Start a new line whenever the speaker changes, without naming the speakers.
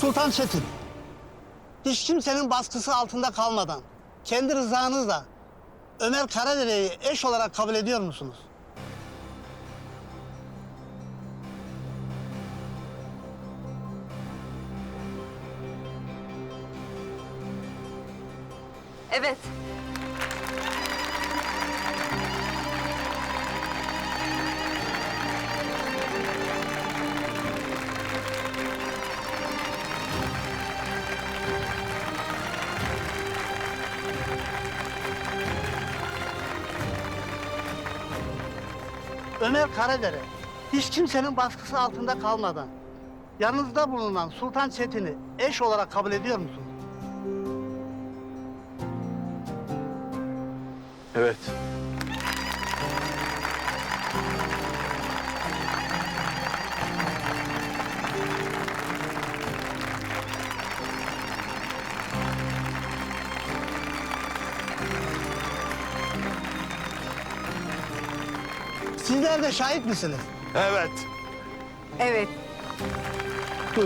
Sultan Çetin. Hiç kimsenin baskısı altında kalmadan, kendi rızanızla Ömer Karadere'yi eş olarak kabul ediyor musunuz?
Evet.
Ömer Karadere, hiç kimsenin baskısı altında kalmadan, yanınızda bulunan Sultan Çetin'i eş olarak kabul ediyor musunuz?
Evet.
Sizler de şahit misiniz?
Evet.
Evet.